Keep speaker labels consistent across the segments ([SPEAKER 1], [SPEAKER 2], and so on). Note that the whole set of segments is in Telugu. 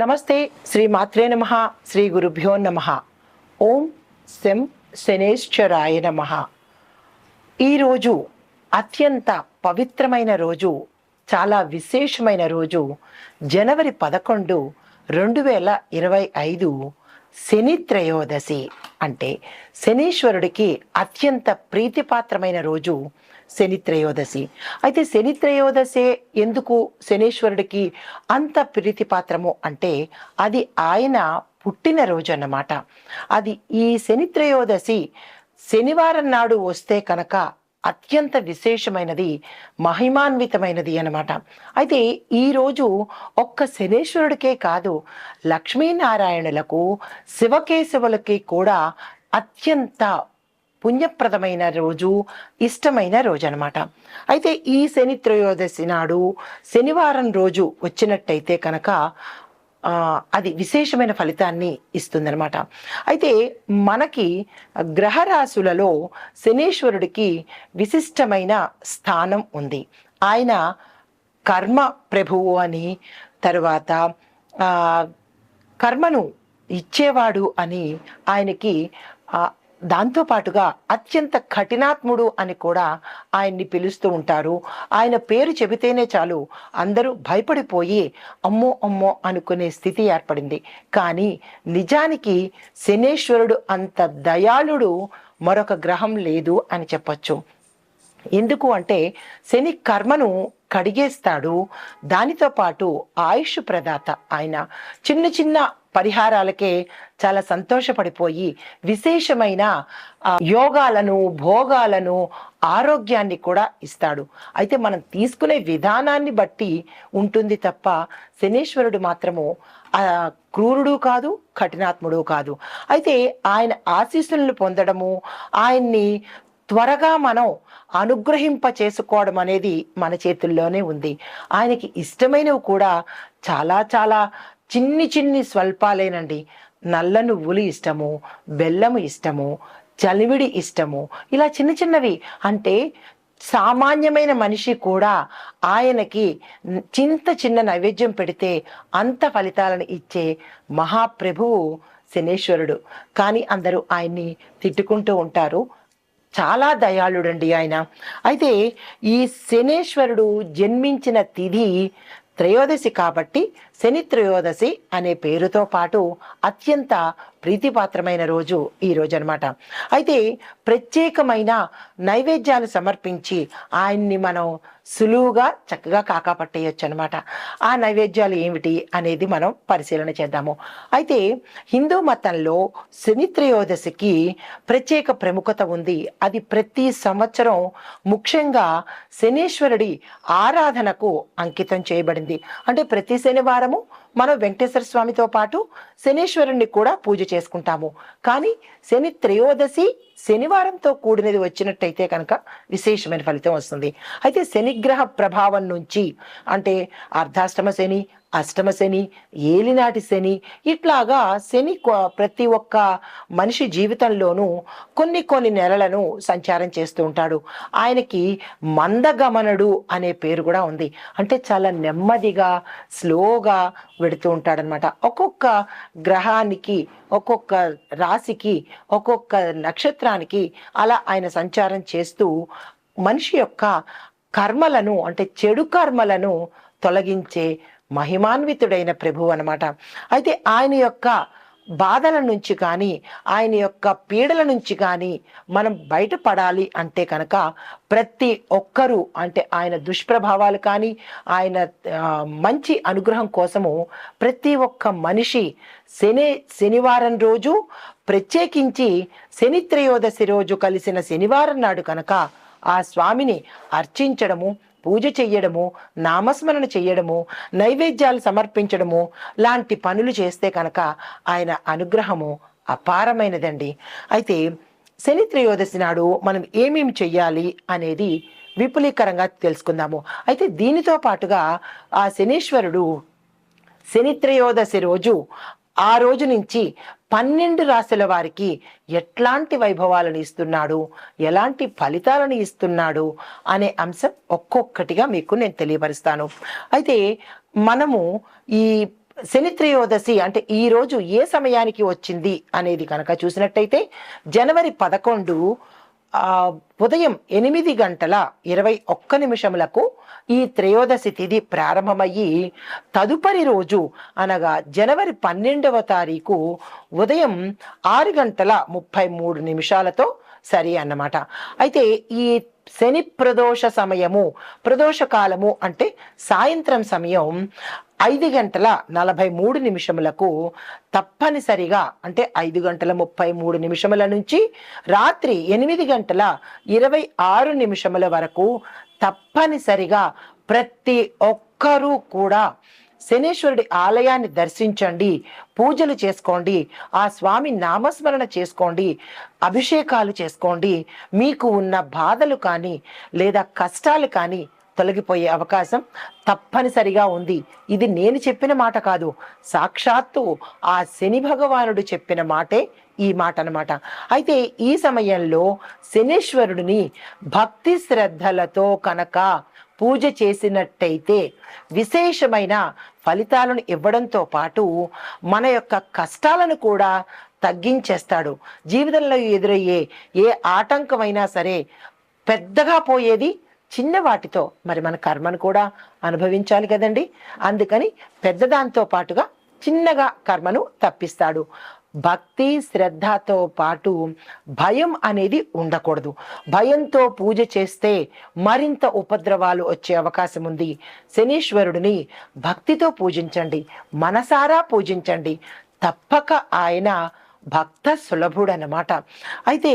[SPEAKER 1] నమస్తే శ్రీ మాత్రే నమ శ్రీ గురుభ్యో నమ. ఓం శం శనేశ్వరాయ నమ. ఈరోజు అత్యంత పవిత్రమైన రోజు చాలా విశేషమైన రోజు జనవరి పదకొండు రెండు వేల ఇరవై ఐదు శని త్రయోదశి. అంటే శనీశ్వరుడికి అత్యంత ప్రీతిపాత్రమైన రోజు శని త్రయోదశి. అయితే శని త్రయోదశే ఎందుకు శనీశ్వరుడికి అంత ప్రీతిపాత్రము అంటే అది ఆయన పుట్టిన రోజు అన్నమాట. అది ఈ శని త్రయోదశి శనివారం నాడు వస్తే కనుక అత్యంత విశేషమైనది మహిమాన్వితమైనది అన్నమాట. అయితే ఈరోజు ఒక్క శనేశ్వరుడికే కాదు లక్ష్మీనారాయణులకు శివకేశవులకి కూడా అత్యంత పుణ్యప్రదమైన రోజు ఇష్టమైన రోజు అనమాట అయితే ఈ శని త్రయోదశి నాడు శనివారం రోజు వచ్చినట్టయితే కనుక అది విశేషమైన ఫలితాన్ని ఇస్తుందనమాట అయితే మనకి గ్రహరాశులలో శనీశ్వరుడికి విశిష్టమైన స్థానం ఉంది. ఆయన కర్మ ప్రభువు అని తర్వాత కర్మను ఇచ్చేవాడు అని ఆయనకి దాంతోపాటుగా అత్యంత కఠినాత్ముడు అని కూడా ఆయన్ని పిలుస్తూ ఉంటారు. ఆయన పేరు చెబితేనే చాలు అందరూ భయపడిపోయి అమ్మో అమ్మో అనుకునే స్థితి ఏర్పడింది. కానీ నిజానికి శనేశ్వరుడు అంత దయాళుడు మరొక గ్రహం లేదు అని చెప్పచ్చు. ఎందుకు అంటే శని కర్మను కడిగేస్తాడు. దానితో పాటు ఆయుష్ ప్రదాత ఆయన చిన్న చిన్న పరిహారాలకే చాలా సంతోషపడిపోయి విశేషమైన యోగాలను భోగాలను ఆరోగ్యాన్ని కూడా ఇస్తాడు. అయితే మనం తీసుకునే విధానాన్ని బట్టి ఉంటుంది తప్ప శనీశ్వరుడు మాత్రము ఆ, క్రూరుడు కాదు కఠినాత్ముడు కాదు. అయితే ఆయన ఆశీస్సులను పొందడము ఆయన్ని త్వరగా మనం అనుగ్రహింప చేసుకోవడం అనేది మన చేతుల్లోనే ఉంది. ఆయనకి ఇష్టమైనవి కూడా చాలా చాలా చిన్ని చిన్ని స్వల్పాలేనండి. నల్ల నువ్వులు ఇష్టము బెల్లము ఇష్టము చలివిడి ఇష్టము ఇలా చిన్న చిన్నవి. అంటే సామాన్యమైన మనిషి కూడా ఆయనకి చింత చిన్న నైవేద్యం పెడితే అంత ఫలితాలను ఇచ్చే మహాప్రభువు శనేశ్వరుడు. కానీ అందరూ ఆయన్ని తిట్టుకుంటూ ఉంటారు. చాలా దయాళుడండి ఆయన. అయితే ఈ శనేశ్వరుడు జన్మించిన తిథి త్రయోదశి కాబట్టి శని త్రయోదశి అనే పేరుతో పాటు అత్యంత ప్రీతిపాత్రమైన రోజు ఈ రోజు అనమాట అయితే ప్రత్యేకమైన నైవేద్యాలు సమర్పించి ఆయన్ని మనం సులువుగా చక్కగా కాకాపట్టేయచ్చు అనమాట ఆ నైవేద్యాలు ఏమిటి అనేది మనం పరిశీలన చేద్దాము. అయితే హిందూ మతంలో శని త్రయోదశికి ప్రత్యేక ప్రముఖత ఉంది. అది ప్రతి సంవత్సరం ముఖ్యంగా శనీశ్వరుడి ఆరాధనకు అంకితం చేయబడింది. అంటే ప్రతి శనివారం శనివారము మనం వెంకటేశ్వర స్వామితో పాటు శనీశ్వరుణ్ణి కూడా పూజ చేసుకుంటాము. కానీ శని త్రయోదశి శనివారంతో కూడినది వచ్చినట్టయితే కనుక విశేషమైన ఫలితం వస్తుంది. అయితే శనిగ్రహ ప్రభావం నుంచి అంటే అర్ధాష్టమ శని అష్టమ శని ఏలినాటి శని ఇట్లాగా శని ప్రతి ఒక్క మనిషి జీవితంలోనూ కొన్ని కొన్ని నెలలను సంచారం చేస్తూ ఉంటాడు. ఆయనకి మందగమనుడు అనే పేరు కూడా ఉంది. అంటే చాలా నెమ్మదిగా స్లోగా వెడుతూ ఉంటాడనమాట ఒక్కొక్క గ్రహానికి ఒక్కొక్క రాశికి ఒక్కొక్క నక్షత్రానికి అలా ఆయన సంచారం చేస్తూ మనిషి యొక్క కర్మలను అంటే చెడు కర్మలను తొలగించే మహిమాన్వితుడైన ప్రభువు అనమాట అయితే ఆయన యొక్క బాధల నుంచి కానీ ఆయన యొక్క పీడల నుంచి కానీ మనం బయటపడాలి అంటే కనుక ప్రతి ఒక్కరూ అంటే ఆయన దుష్ప్రభావాలు కానీ ఆయన మంచి అనుగ్రహం కోసము ప్రతి ఒక్క మనిషి శని శనివారం రోజు ప్రత్యేకించి శని త్రయోదశి రోజు కలిసిన శనివారం నాడు కనుక ఆ స్వామిని అర్చించడము పూజ చెయ్యడము నామస్మరణ చెయ్యడము నైవేద్యాలు సమర్పించడము లాంటి పనులు చేస్తే కనుక ఆయన అనుగ్రహము అపారమైనదండి. అయితే శని త్రయోదశి నాడు మనం ఏమేమి చెయ్యాలి అనేది విపులీకరంగా తెలుసుకుందాము. అయితే దీనితో పాటుగా ఆ శనీశ్వరుడు శని త్రయోదశి రోజు ఆ రోజు నుంచి పన్నెండు రాశుల వారికి ఎట్లాంటి వైభవాలను ఇస్తున్నాడు? ఎలాంటి ఫలితాలను ఇస్తున్నాడు? అనే అంశం ఒక్కొక్కటిగా మీకు నేను తెలియపరుస్తాను. అయితే మనము ఈ శని త్రయోదశి అంటే ఈ రోజు ఏ సమయానికి వచ్చింది అనేది కనుక చూసినట్టయితే జనవరి పదకొండు ఉదయం ఎనిమిది గంటల ఇరవై ఒక్క నిమిషములకు ఈ త్రయోదశి తిథి ప్రారంభమయ్యి తదుపరి రోజు అనగా జనవరి పన్నెండవ తారీఖు ఉదయం ఆరు గంటల ముప్పై మూడు నిమిషాలతో సరి అన్నమాట. అయితే ఈ శని ప్రదోష సమయము ప్రదోష కాలము అంటే సాయంత్రం సమయం ఐదు గంటల నలభై మూడు నిమిషములకు తప్పనిసరిగా అంటే ఐదు గంటల ముప్పై మూడు నిమిషముల నుంచి రాత్రి ఎనిమిది గంటల ఇరవై ఆరు నిమిషముల వరకు తప్పనిసరిగా ప్రతి ఒక్కరూ కూడా శనేశ్వరుడి ఆలయాన్ని దర్శించండి పూజలు చేసుకోండి ఆ స్వామి నామస్మరణ చేసుకోండి అభిషేకాలు చేసుకోండి. మీకు ఉన్న బాధలు కానీ లేదా కష్టాలు కానీ తొలగిపోయే అవకాశం తప్పనిసరిగా ఉంది. ఇది నేను చెప్పిన మాట కాదు. సాక్షాత్తు ఆ శని భగవానుడు చెప్పిన మాటే ఈ మాట అన్నమాట. అయితే ఈ సమయంలో శనీశ్వరుడిని భక్తి శ్రద్ధలతో కనుక పూజ చేసినట్టయితే విశేషమైన ఫలితాలను ఇవ్వడంతో పాటు మన యొక్క కష్టాలను కూడా తగ్గించేస్తాడు. జీవితంలో ఎదురయ్యే ఏ ఆటంకమైనా సరే పెద్దగా పోయేది చిన్న వాటితో మరి మన కర్మను కూడా అనుభవించాలి కదండి. అందుకని పెద్దదాంతో పాటుగా చిన్నగా కర్మను తప్పిస్తాడు. భక్తి శ్రద్ధతో పాటు భయం అనేది ఉండకూడదు. భయంతో పూజ చేస్తే మరింత ఉపద్రవాలు వచ్చే అవకాశం ఉంది. శనీశ్వరుడిని భక్తితో పూజించండి. మనసారా పూజించండి. తప్పక ఆయన భక్త సులభుడు అన్నమాట అయితే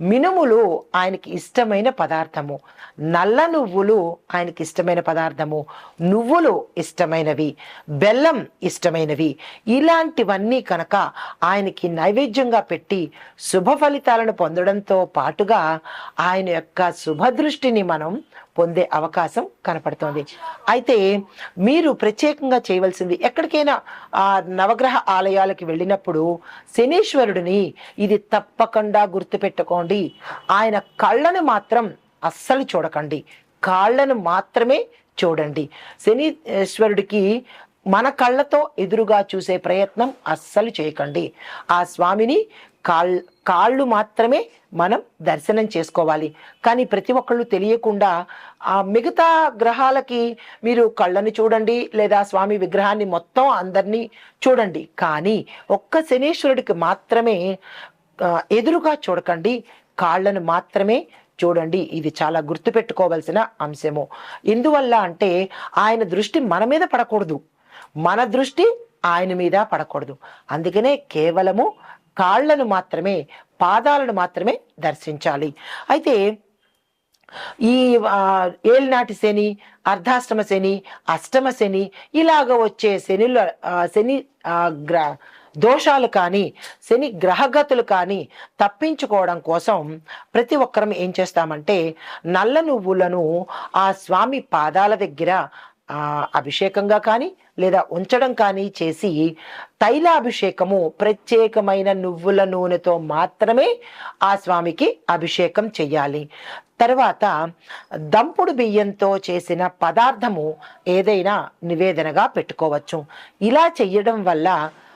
[SPEAKER 1] మినుములు ఆయనకి ఇష్టమైన పదార్థము. నల్ల నువ్వులు ఆయనకి ఇష్టమైన పదార్థము. నువ్వులు ఇష్టమైనవి. బెల్లం ఇష్టమైనవి. ఇలాంటివన్నీ కనుక ఆయనకి నైవేద్యంగా పెట్టి శుభ ఫలితాలను పొందడంతో పాటుగా ఆయన యొక్క శుభదృష్టిని మనం పొందే అవకాశం కనపడుతోంది. అయితే మీరు ప్రత్యేకంగా చేయవలసింది ఎక్కడికైనా ఆ నవగ్రహ ఆలయాలకు వెళ్ళినప్పుడు శనీశ్వరుడిని ఇది తప్పకుండా గుర్తుపెట్టి పెట్టుకోండి. ఆయన కళ్ళను మాత్రం అస్సలు చూడకండి. కాళ్ళను మాత్రమే చూడండి. శనీశ్వరుడికి మన కళ్ళతో ఎదురుగా చూసే ప్రయత్నం అస్సలు చేయకండి. ఆ స్వామిని కాళ్ కాళ్ళు మాత్రమే మనం దర్శనం చేసుకోవాలి. కానీ ప్రతి ఒక్కళ్ళు తెలియకుండా ఆ మిగతా గ్రహాలకి మీరు కళ్ళని చూడండి లేదా స్వామి విగ్రహాన్ని మొత్తం అందరినీ చూడండి. కానీ ఒక్క శనీశ్వరుడికి మాత్రమే ఎదురుగా చూడకండి. కాళ్ళను మాత్రమే చూడండి. ఇది చాలా గుర్తుపెట్టుకోవాల్సిన అంశము. ఎందువల్ల అంటే ఆయన దృష్టి మన మీద పడకూడదు. మన దృష్టి ఆయన మీద పడకూడదు. అందుకనే కేవలము కాళ్ళను మాత్రమే పాదాలను మాత్రమే దర్శించాలి. అయితే ఈ ఏలినాటి శని అర్ధాష్టమ శని అష్టమ శని ఇలాగ వచ్చే శనిల శని గ్రా గ్ర దోషాలు కానీ శని గ్రహగతులు కానీ తప్పించుకోవడం కోసం ప్రతి ఒక్కరం ఏం చేస్తామంటే నల్ల నువ్వులను ఆ స్వామి పాదాల దగ్గర అభిషేకంగా కానీ లేదా ఉంచడం కానీ చేసి తైలాభిషేకము ప్రత్యేకమైన నువ్వుల నూనెతో మాత్రమే ఆ స్వామికి అభిషేకం చెయ్యాలి తర్వాత దంపుడు బియ్యంతో చేసిన పదార్థము ఏదైనా నివేదనగా పెట్టుకోవచ్చు. ఇలా చెయ్యడం వల్ల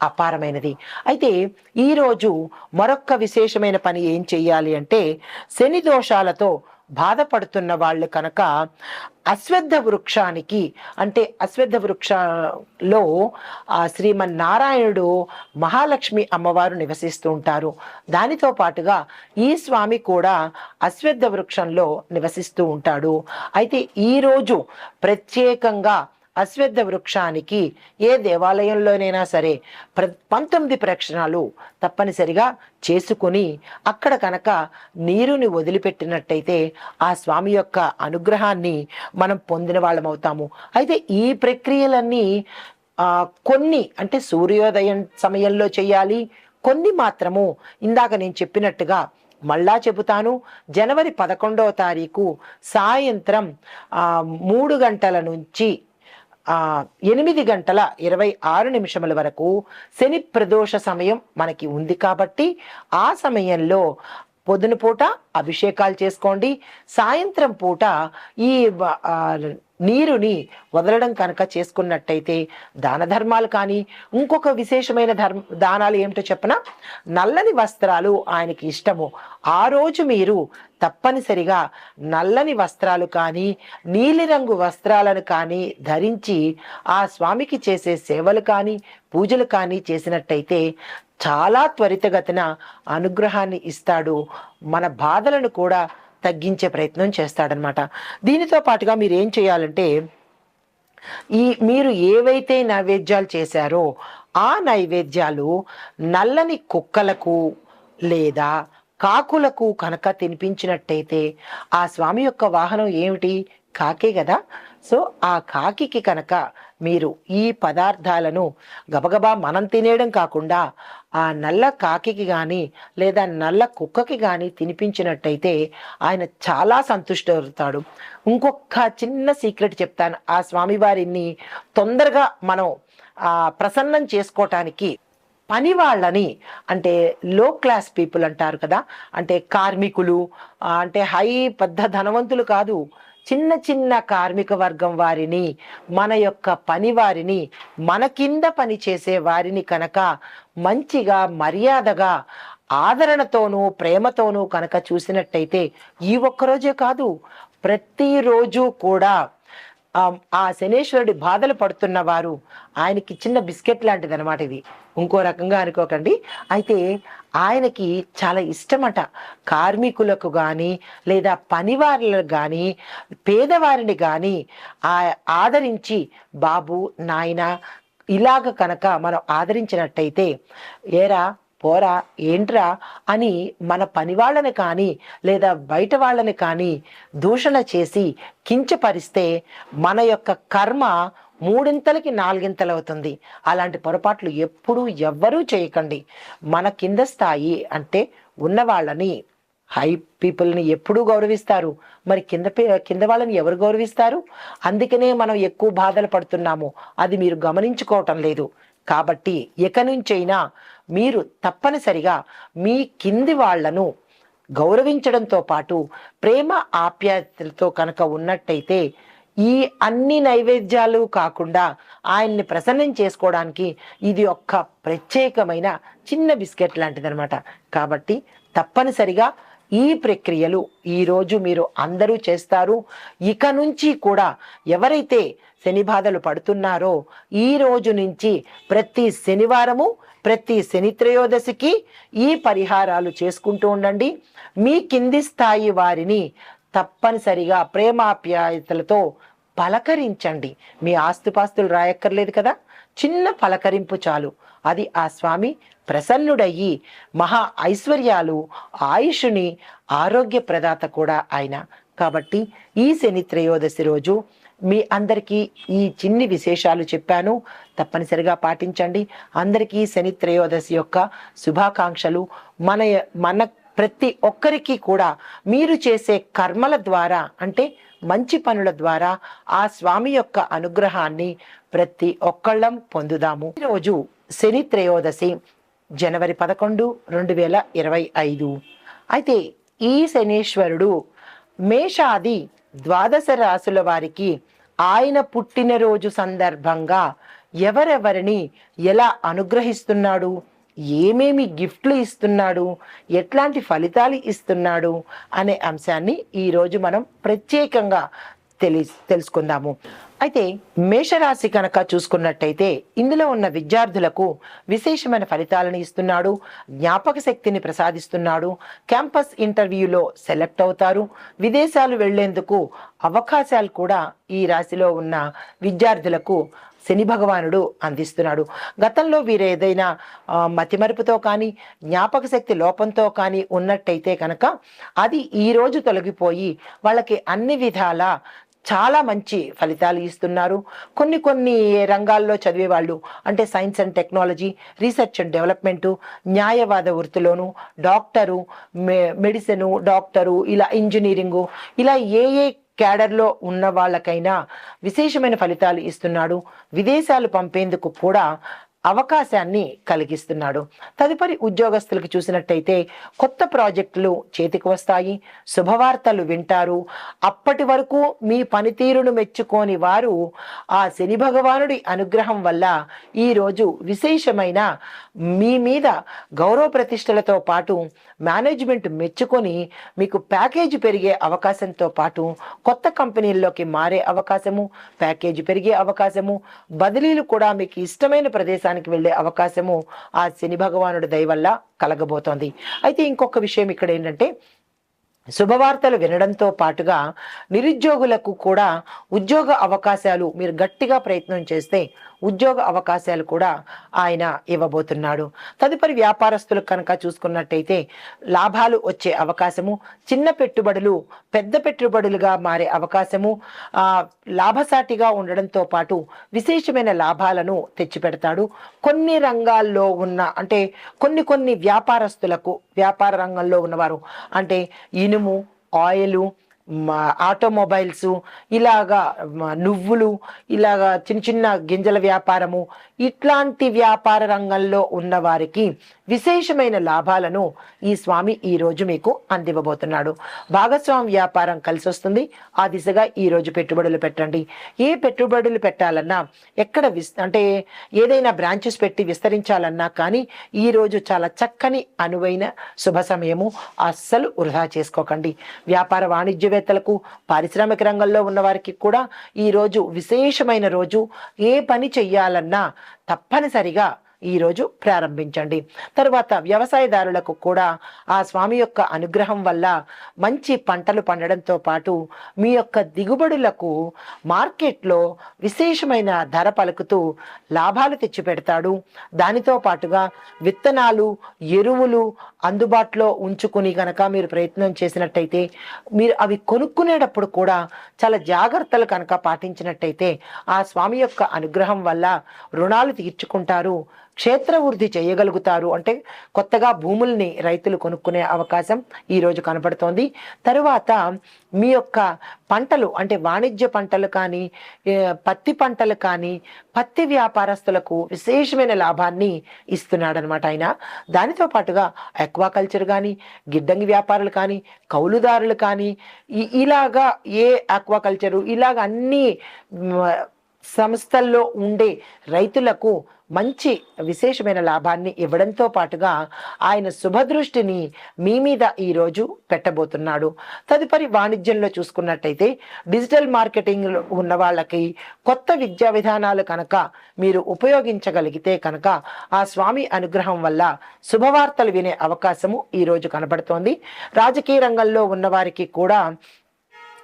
[SPEAKER 1] అపారమైనది. అయితే ఈరోజు మరొక్క విశేషమైన పని ఏం చెయ్యాలి అంటే శని దోషాలతో బాధపడుతున్న వాళ్ళు కనుక అశ్వద్ధ వృక్షానికి అంటే అశ్వద్ధ వృక్షలో శ్రీమన్నారాయణుడు మహాలక్ష్మి అమ్మవారు నివసిస్తూ ఉంటారు. దానితో పాటుగా ఈ స్వామి కూడా అశ్వద్ధ వృక్షంలో నివసిస్తూ ఉంటాడు. అయితే ఈరోజు ప్రత్యేకంగా అశ్వద్ధ వృక్షానికి ఏ దేవాలయంలోనైనా సరే ప్ర పంతొమ్మిది ప్రక్షణాలు తప్పనిసరిగా చేసుకుని అక్కడ కనుక నీరుని వదిలిపెట్టినట్టయితే ఆ స్వామి యొక్క అనుగ్రహాన్ని మనం పొందిన వాళ్ళం అవుతాము. అయితే ఈ ప్రక్రియలన్నీ కొన్ని అంటే సూర్యోదయం సమయంలో చేయాలి కొన్ని మాత్రము ఇందాక నేను చెప్పినట్టుగా మళ్ళా చెబుతాను. జనవరి పదకొండవ తారీఖు సాయంత్రం మూడు గంటల నుంచి ఎనిమిది గంటల ఇరవై ఆరు నిమిషముల వరకు శని ప్రదోష సమయం మనకి ఉంది కాబట్టి ఆ సమయంలో పొద్దున పూట అభిషేకాలు చేసుకోండి. సాయంత్రం పూట ఈ నీరుని వదలడం కనుక చేసుకున్నట్టయితే దాన ధర్మాలు కానీ ఇంకొక విశేషమైన ధర్మ దానాలు ఏమిటో చెప్పన? నల్లని వస్త్రాలు ఆయనకి ఇష్టము. ఆ రోజు మీరు తప్పనిసరిగా నల్లని వస్త్రాలు కానీ నీలిరంగు వస్త్రాలను కానీ ధరించి ఆ స్వామికి చేసే సేవలు కానీ పూజలు కానీ చేసినట్టయితే చాలా త్వరితగతిన అనుగ్రహాన్ని ఇస్తాడు. మన బాధలను కూడా తగ్గించే ప్రయత్నం చేస్తాడనమాట దీనితో పాటుగా మీరు ఏం చేయాలంటే ఈ మీరు ఏవైతే నైవేద్యాలు చేశారో ఆ నైవేద్యాలు నల్లని కుక్కలకు లేదా కాకులకు కనుక తినిపించినట్టయితే ఆ స్వామి యొక్క వాహనం ఏమిటి? కాకే కదా. సో ఆ కాకికి కనుక మీరు ఈ పదార్థాలను గబగబా మనం తినేయడం కాకుండా ఆ నల్ల కాకికి కానీ లేదా నల్ల కుక్కకి కానీ తినిపించినట్టయితే ఆయన చాలా సంతుష్టవుతాడు. ఇంకొక చిన్న సీక్రెట్ చెప్తాను. ఆ స్వామివారిని తొందరగా మనం ప్రసన్నం చేసుకోవటానికి పని వాళ్ళని అంటే లో క్లాస్ పీపుల్ అంటారు కదా అంటే కార్మికులు అంటే హై పెద్ద ధనవంతులు కాదు చిన్న చిన్న కార్మిక వర్గం వారిని మన యొక్క పని వారిని మన కింద పని చేసే వారిని కనుక మంచిగా మర్యాదగా ఆదరణతోనూ ప్రేమతోనూ కనుక చూసినట్టయితే ఈ ఒక్కరోజే కాదు ప్రతిరోజు కూడా ఆ శనేశ్వరుడి బాధలు పడుతున్న వారు ఆయనకి చిన్న బిస్కెట్ లాంటిది అనమాట ఇది. ఇంకో రకంగా అనుకోకండి. అయితే ఆయనకి చాలా ఇష్టమట. కార్మికులకు కానీ లేదా పనివారులకు కానీ పేదవారిని కానీ ఆ ఆదరించి బాబు నాయన ఇలాగ కనుక మనం ఆదరించినట్టయితే ఏరా పోరా ఏంట్రా అని మన పని వాళ్ళని కానీ లేదా బయట వాళ్ళని కానీ దూషణ చేసి కించపరిస్తే మన యొక్క కర్మ మూడింతలకి నాలుగింతలు అవుతుంది అలాంటి పొరపాట్లు ఎప్పుడూ ఎవ్వరూ చేయకండి. మన కింద స్థాయి అంటే ఉన్న వాళ్ళని హై పీపుల్ని ఎప్పుడూ గౌరవిస్తారు. మరి కింద పే- కింద వాళ్ళని ఎవరు గౌరవిస్తారు? అందుకనే మనం ఎక్కువ బాధలు పడుతున్నాము. అది మీరు గమనించుకోవటం లేదు. కాబట్టి ఇక నుంచైనా మీరు తప్పనిసరిగా మీ కింది వాళ్ళను గౌరవించడంతో పాటు ప్రేమ ఆప్యాయతలతో కనుక ఉన్నట్టయితే ఈ అన్ని నైవేద్యాలు కాకుండా ఆయన్ని ప్రసన్నం చేసుకోవడానికి ఇది ఒక్క ప్రత్యేకమైన చిన్న బిస్కెట్ లాంటిదనమాట కాబట్టి తప్పనిసరిగా ఈ ప్రక్రియలు ఈరోజు మీరు అందరూ చేస్తారు. ఇక నుంచి కూడా ఎవరైతే శని బాధలు పడుతున్నారో ఈ రోజు నుంచి ప్రతి శనివారము ప్రతి శని త్రయోదశికి ఈ పరిహారాలు చేసుకుంటూ ఉండండి. మీ కింది స్థాయి వారిని తప్పనిసరిగా ప్రేమాప్యాయతలతో పలకరించండి. మీ ఆస్తుపాస్తులు రాయక్కర్లేదు కదా? చిన్న పలకరింపు చాలు. అది ఆ స్వామి ప్రసన్నుడయ్యి మహా ఐశ్వర్యాలు ఆయుషుని ఆరోగ్య ప్రదాత కూడా ఆయన. కాబట్టి ఈ శని త్రయోదశి రోజు మీ అందరికీ ఈ చిన్ని విశేషాలు చెప్పాను. తప్పనిసరిగా పాటించండి. అందరికీ శని త్రయోదశి యొక్క శుభాకాంక్షలు. మన మన ప్రతి ఒక్కరికి కూడా మీరు చేసే కర్మల ద్వారా అంటే మంచి పనుల ద్వారా ఆ స్వామి యొక్క అనుగ్రహాన్ని ప్రతి ఒక్కళ్ళం పొందుదాము. ఈరోజు శని త్రయోదశి జనవరి పదకొండు రెండు వేల ఇరవై ఐదు. అయితే ఈ శనీశ్వరుడు మేషాది ద్వాదశ రాసుల వారికి ఆయన పుట్టినరోజు సందర్భంగా ఎవరెవరిని ఎలా అనుగ్రహిస్తున్నాడు? ఏమేమి గిఫ్ట్లు ఇస్తున్నాడు? ఎట్లాంటి ఫలితాలు ఇస్తున్నాడు? అనే అంశాన్ని ఈరోజు మనం ప్రత్యేకంగా తెలి తెలుసుకుందాము. అయితే మేషరాశి కనుక చూసుకున్నట్టయితే ఇందులో ఉన్న విద్యార్థులకు విశేషమైన ఫలితాలను ఇస్తున్నాడు. జ్ఞాపక శక్తిని ప్రసాదిస్తున్నాడు. క్యాంపస్ ఇంటర్వ్యూలో సెలెక్ట్ అవుతారు. విదేశాలు వెళ్ళేందుకు అవకాశాలు కూడా ఈ రాశిలో ఉన్న విద్యార్థులకు శని భగవానుడు అందిస్తున్నాడు. గతంలో వీరు ఏదైనా మతిమరుపుతో కానీ జ్ఞాపక శక్తి లోపంతో కానీ ఉన్నట్టయితే కనుక అది ఈరోజు తొలగిపోయి వాళ్ళకి అన్ని విధాల చాలా మంచి ఫలితాలు ఇస్తున్నారు. కొన్ని కొన్ని రంగాల్లో చదివే వాళ్ళు అంటే science and technology research and development న్యాయవాద వృత్తిలోను డాక్టరు మె మెడిసిను డాక్టరు ఇలా ఇంజనీరింగు ఇలా ఏ ఏ క్యాడర్లో ఉన్న వాళ్ళకైనా విశేషమైన ఫలితాలు ఇస్తున్నాడు. విదేశాలు పంపేందుకు కూడా అవకాశాన్ని కలిగిస్తున్నాడు. తదుపరి ఉద్యోగస్తులకు చూసినట్టయితే కొత్త ప్రాజెక్టులు చేతికి వస్తాయి. శుభవార్తలు వింటారు. అప్పటి వరకు మీ పనితీరును మెచ్చుకోని వారు ఆ శని భగవానుడి అనుగ్రహం వల్ల ఈరోజు విశేషమైన మీ మీద గౌరవ ప్రతిష్టలతో పాటు మేనేజ్మెంట్ మెచ్చుకొని మీకు ప్యాకేజ్ పెరిగే అవకాశంతో పాటు కొత్త కంపెనీల్లోకి మారే అవకాశము ప్యాకేజీ పెరిగే అవకాశము బదిలీలు కూడా మీకు ఇష్టమైన ప్రదేశం ప్రదేశానికి వెళ్ళే అవకాశము ఆ శని భగవానుడి దయ వల్ల కలగబోతోంది. అయితే ఇంకొక విషయం ఇక్కడ ఏంటంటే శుభవార్తలు వినడంతో పాటుగా నిరుద్యోగులకు కూడా ఉద్యోగ అవకాశాలు మీరు గట్టిగా ప్రయత్నం చేస్తే ఉద్యోగ అవకాశాలు కూడా ఆయన ఇవ్వబోతున్నాడు. తదుపరి వ్యాపారస్తులకు కనుక చూసుకున్నట్టయితే లాభాలు వచ్చే అవకాశము చిన్న పెట్టుబడులు పెద్ద పెట్టుబడులుగా మారే అవకాశము లాభసాటిగా ఉండడంతో పాటు విశేషమైన లాభాలను తెచ్చిపెడతాడు. కొన్ని రంగాల్లో ఉన్న అంటే కొన్ని కొన్ని వ్యాపారస్తులకు వ్యాపార రంగంలో ఉన్నవారు అంటే ఇనుము ఆయిలు ఆటోమొబైల్స్ ఇలాగా నువ్వులు ఇలాగా చిన్న చిన్న గింజల వ్యాపారము ఇట్లాంటి వ్యాపార రంగంలో ఉన్న వారికి విశేషమైన లాభాలను ఈ స్వామి ఈ రోజు మీకు అందివ్వబోతున్నాడు. భాగస్వామి వ్యాపారం కలిసి వస్తుంది ఆ దిశగా ఈరోజు పెట్టుబడులు పెట్టండి. ఏ పెట్టుబడులు పెట్టాలన్నా ఎక్కడ విస్ అంటే ఏదైనా బ్రాంచెస్ పెట్టి విస్తరించాలన్నా కానీ ఈ రోజు చాలా చక్కని అనువైన శుభ సమయము అస్సలు వృధా చేసుకోకండి. వ్యాపార వాణిజ్యవేత్తలకు పారిశ్రామిక రంగంలో ఉన్నవారికి కూడా ఈ రోజు విశేషమైన రోజు. ఏ పని చెయ్యాలన్నా తప్పనిసరిగా ఈరోజు ప్రారంభించండి. తరువాత వ్యవసాయదారులకు కూడా ఆ స్వామి యొక్క అనుగ్రహం వల్ల మంచి పంటలు పండడంతో పాటు మీ యొక్క దిగుబడులకు మార్కెట్లో విశేషమైన ధర పలుకుతూ లాభాలు తెచ్చిపెడతాడు. దానితో పాటుగా విత్తనాలు ఎరువులు అందుబాటులో ఉంచుకుని కనుక మీరు ప్రయత్నం చేసినట్టయితే మీరు అవి కొనుక్కునేటప్పుడు కూడా చాలా జాగ్రత్తలు కనుక పాటించినట్టయితే ఆ స్వామి యొక్క అనుగ్రహం వల్ల రుణాలు తీర్చుకుంటారు. క్షేత్ర వృద్ధి చేయగలుగుతారు. అంటే కొత్తగా భూముల్ని రైతులు కొనుక్కునే అవకాశం ఈరోజు కనపడుతోంది. తరువాత మీ యొక్క పంటలు అంటే వాణిజ్య పంటలు కానీ పత్తి పంటలు కానీ పత్తి వ్యాపారస్తులకు విశేషమైన లాభాన్ని ఇస్తున్నాడనమాట ఆయన. దానితో పాటుగా అక్వాకల్చర్ కానీ గిడ్డంగి వ్యాపారులు కానీ కౌలుదారులు కానీ ఇలాగా ఏ అక్వాకల్చరు ఇలాగ అన్ని సంస్థల్లో ఉండే రైతులకు మంచి విశేషమైన లాభాన్ని ఇవ్వడంతో పాటుగా ఆయన శుభదృష్టిని మీ మీద ఈరోజు పెట్టబోతున్నాడు. తదుపరి వాణిజ్యంలో చూసుకున్నట్టయితే డిజిటల్ మార్కెటింగ్ ఉన్న వాళ్ళకి కొత్త విద్యా విధానాలు కనుక మీరు ఉపయోగించగలిగితే కనుక ఆ స్వామి అనుగ్రహం వల్ల శుభవార్తలు వినే అవకాశము ఈరోజు కనబడుతోంది. రాజకీయ రంగంలో ఉన్నవారికి కూడా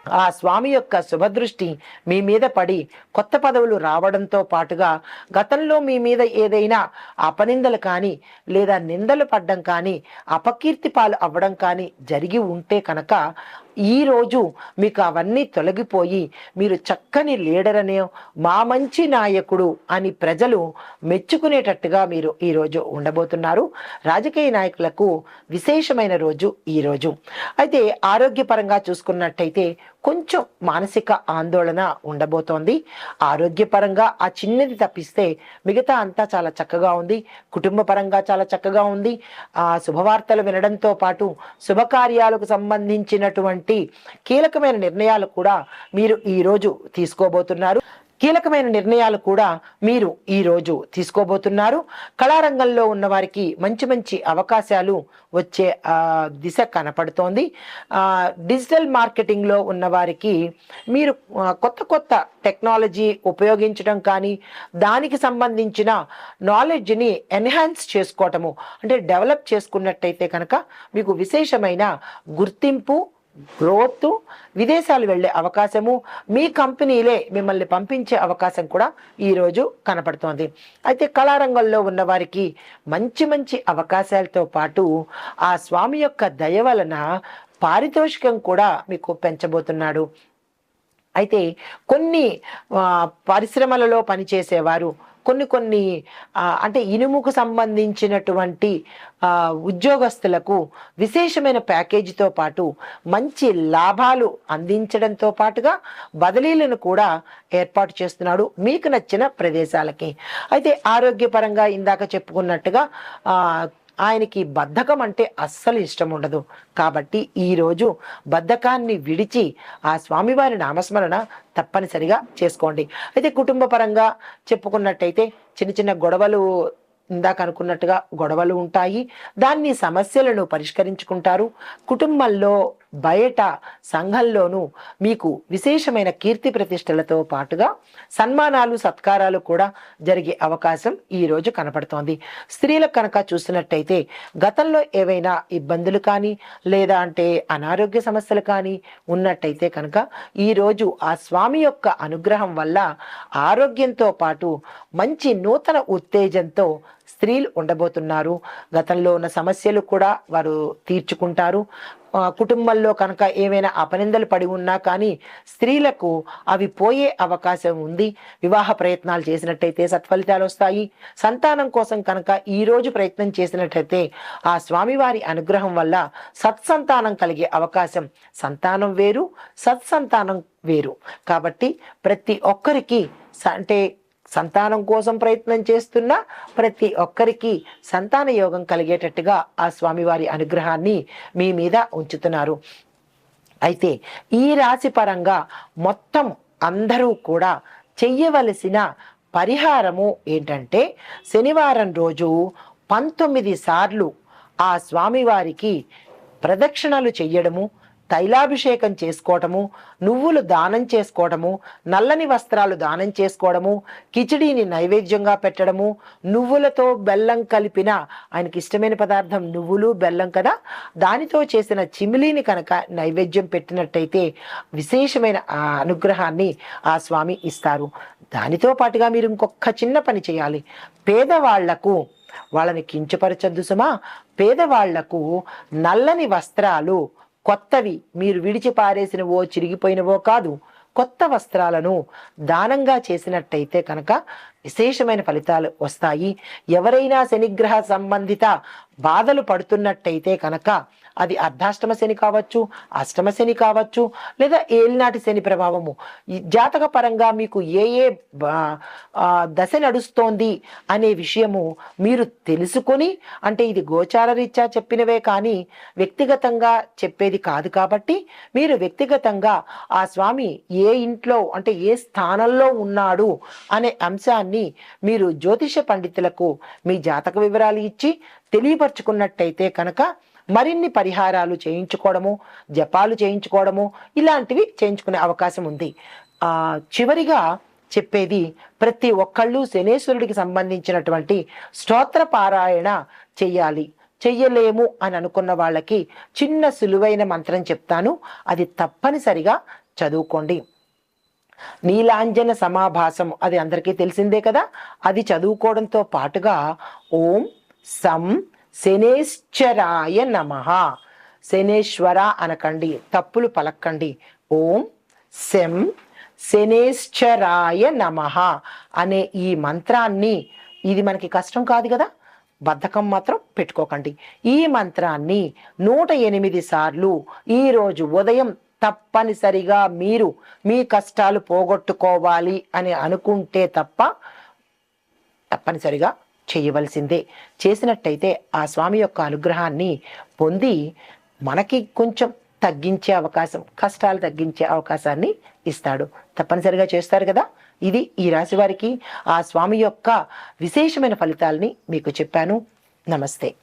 [SPEAKER 1] ఆ స్వామి యొక్క శుభదృష్టి మీ మీద పడి కొత్త పదవులు రావడంతో పాటుగా గతంలో మీ మీద ఏదైనా అపనిందలు కానీ లేదా నిందలు పడ్డం కానీ అపకీర్తి పాలు అవ్వడం కానీ జరిగి ఉంటే కనుక ఈ రోజు మీకు అవన్నీ తొలగిపోయి మీరు చక్కని లీడర్ అనే మా మంచి నాయకుడు అని ప్రజలు మెచ్చుకునేటట్టుగా మీరు ఈరోజు ఉండబోతున్నారు. రాజకీయ నాయకులకు విశేషమైన రోజు ఈరోజు అయితే ఆరోగ్యపరంగా చూసుకున్నట్టయితే కొంచెం మానసిక ఆందోళన ఉండబోతోంది. ఆరోగ్యపరంగా ఆ చిన్నది తప్పిస్తే మిగతా అంతా చాలా చక్కగా ఉంది. కుటుంబ పరంగా చాలా చక్కగా ఉంది. ఆ శుభవార్తలు వినడంతో పాటు శుభకార్యాలకు సంబంధించినటువంటి కీలకమైన నిర్ణయాలు కూడా మీరు ఈరోజు తీసుకోబోతున్నారు. కీలకమైన నిర్ణయాలు కూడా మీరు ఈరోజు తీసుకోబోతున్నారు. కళారంగంలో ఉన్న వారికి మంచి మంచి అవకాశాలు వచ్చే దిశ కనపడుతోంది. డిజిటల్ మార్కెటింగ్లో ఉన్న వారికి మీరు కొత్త కొత్త టెక్నాలజీ ఉపయోగించడం కానీ దానికి సంబంధించిన నాలెడ్జ్ని ఎన్హాన్స్ చేసుకోవటము అంటే డెవలప్ చేసుకున్నట్టయితే కనుక మీకు విశేషమైన గుర్తింపు గ్రోత్ విదేశాలు వెళ్ళే అవకాశము మీ కంపెనీలే మిమ్మల్ని పంపించే అవకాశం కూడా ఈరోజు కనపడుతోంది. అయితే కళారంగంలో ఉన్న వారికి మంచి మంచి అవకాశాలతో పాటు ఆ స్వామి యొక్క దయ వలన పారితోషికం కూడా మీకు పెంచబోతున్నాడు. అయితే కొన్ని పరిశ్రమలలో పనిచేసేవారు కొన్ని కొన్ని అంటే ఇనుముకు సంబంధించినటువంటి ఉద్యోగస్తులకు విశేషమైన ప్యాకేజీతో పాటు మంచి లాభాలు అందించడంతో పాటుగా బదిలీలను కూడా ఏర్పాటు చేస్తున్నాడు మీకు నచ్చిన ప్రదేశాలకి. అయితే ఆరోగ్యపరంగా ఇందాక చెప్పుకున్నట్టుగా ఆయనకి బద్ధకం అంటే అస్సలు ఇష్టం ఉండదు. కాబట్టి ఈరోజు బద్ధకాన్ని విడిచి ఆ స్వామివారి నామస్మరణ తప్పనిసరిగా చేసుకోండి. అయితే కుటుంబ పరంగా చెప్పుకున్నట్టయితే చిన్న చిన్న గొడవలు ఇందాక అనుకున్నట్టుగా గొడవలు ఉంటాయి. దాన్ని సమస్యలను పరిష్కరించుకుంటారు. కుటుంబంలో బయట సంఘంలోనూ మీకు విశేషమైన కీర్తి ప్రతిష్టలతో పాటుగా సన్మానాలు సత్కారాలు కూడా జరిగే అవకాశం ఈ రోజు కనపడుతోంది. స్త్రీలకు కనుక చూసినట్టయితే గతంలో ఏవైనా ఇబ్బందులు కానీ లేదా అంటే అనారోగ్య సమస్యలు కానీ ఉన్నట్టయితే కనుక ఈరోజు ఆ స్వామి యొక్క అనుగ్రహం వల్ల ఆరోగ్యంతో పాటు మంచి నూతన ఉత్తేజంతో స్త్రీలు ఉండబోతున్నారు. గతంలో ఉన్న సమస్యలు కూడా వారు తీర్చుకుంటారు. కుటుంబంలో కనుక ఏమైనా అపనిందలు పడి ఉన్నా కానీ స్త్రీలకు అవి పోయే అవకాశం ఉంది. వివాహ ప్రయత్నాలు చేసినట్టయితే సత్ఫలితాలు వస్తాయి. సంతానం కోసం కనుక ఈరోజు ప్రయత్నం చేసినట్టయితే ఆ స్వామివారి అనుగ్రహం వల్ల సత్సంతానం కలిగే అవకాశం సంతానం వేరు సత్సంతానం వేరు. కాబట్టి ప్రతి ఒక్కరికి అంటే సంతానం కోసం ప్రయత్నం చేస్తున్న ప్రతి ఒక్కరికి సంతాన యోగం కలిగేటట్టుగా ఆ స్వామివారి అనుగ్రహాన్ని మీ మీద ఉంచుతున్నారు. అయితే ఈ రాశి పరంగా మొత్తం అందరూ కూడా చెయ్యవలసిన పరిహారము ఏంటంటే శనివారం రోజు పంతొమ్మిది సార్లు ఆ స్వామివారికి ప్రదక్షిణలు చెయ్యడము తైలాభిషేకం చేసుకోవటము నువ్వులు దానం చేసుకోవటము నల్లని వస్త్రాలు దానం చేసుకోవడము కిచిడీని నైవేద్యంగా పెట్టడము నువ్వులతో బెల్లం కలిపిన ఆయనకి ఇష్టమైన పదార్థం నువ్వులు బెల్లం కదా? దానితో చేసిన చిమిలీని కనుక నైవేద్యం పెట్టినట్టయితే విశేషమైన ఆ అనుగ్రహాన్ని ఆ స్వామి ఇస్తారు. దానితో పాటుగా మీరు ఇంకొక చిన్న పని చేయాలి. పేదవాళ్ళకు వాళ్ళని కించపరచద్దు సుమా. పేదవాళ్ళకు నల్లని వస్త్రాలు కొత్తవి మీరు విడిచి పారేసినవో చిరిగిపోయినవో కాదు. కొత్త వస్త్రాలను దానంగా చేసినట్టయితే కనుక విశేషమైన ఫలితాలు వస్తాయి. ఎవరైనా శనిగ్రహ సంబంధిత బాధలు పడుతున్నట్టయితే కనుక అది అర్ధాష్టమ శని కావచ్చు అష్టమ శని కావచ్చు లేదా ఏలినాటి శని ప్రభావము. జాతక పరంగా మీకు ఏ ఏ దశ నడుస్తోంది అనే విషయము మీరు తెలుసుకొని అంటే ఇది గోచార రీత్యా చెప్పినవే కానీ వ్యక్తిగతంగా చెప్పేది కాదు కాబట్టి మీరు వ్యక్తిగతంగా ఆ స్వామి ఏ ఇంట్లో అంటే ఏ స్థానంలో ఉన్నాడు అనే అంశాన్ని మీరు జ్యోతిష పండితులకు మీ జాతక వివరాలు ఇచ్చి తెలియపరచుకున్నట్టయితే కనుక మరిన్ని పరిహారాలు చేయించుకోవడము జపాలు చేయించుకోవడము ఇలాంటివి చేయించుకునే అవకాశం ఉంది. చివరిగా చెప్పేది ప్రతి ఒక్కళ్ళు శనేశ్వరుడికి సంబంధించినటువంటి స్తోత్ర పారాయణ చెయ్యాలి. చెయ్యలేము అని అనుకున్న వాళ్ళకి చిన్న సులువైన మంత్రం చెప్తాను. అది తప్పనిసరిగా చదువుకోండి. నీలాంజన సమాభాసం అది అందరికీ తెలిసిందే కదా? అది చదువుకోవడంతో పాటుగా ఓం సం శనేశ్వరాయ నమ. శనేశ్వర అనకండి తప్పులు పలక్కండి. ఓం శం శనేశ్వరాయ నమ అనే ఈ మంత్రాన్ని ఇది మనకి కష్టం కాదు కదా? బద్ధకం మాత్రం పెట్టుకోకండి. ఈ మంత్రాన్ని నూట ఎనిమిది సార్లు ఈరోజు ఉదయం తప్పనిసరిగా మీరు మీ కష్టాలు పోగొట్టుకోవాలి అని అనుకుంటే తప్ప తప్పనిసరిగా చేయవలసిందే. చేసినట్టయితే ఆ స్వామి యొక్క అనుగ్రహాన్ని పొంది మనకి కొంచెం తగ్గించే అవకాశం కష్టాలు తగ్గించే అవకాశాన్ని ఇస్తాడు. తప్పనిసరిగా చేస్తారు కదా? ఇది ఈ రాశి వారికి ఆ స్వామి యొక్క విశేషమైన ఫలితాలని మీకు చెప్పాను. నమస్తే.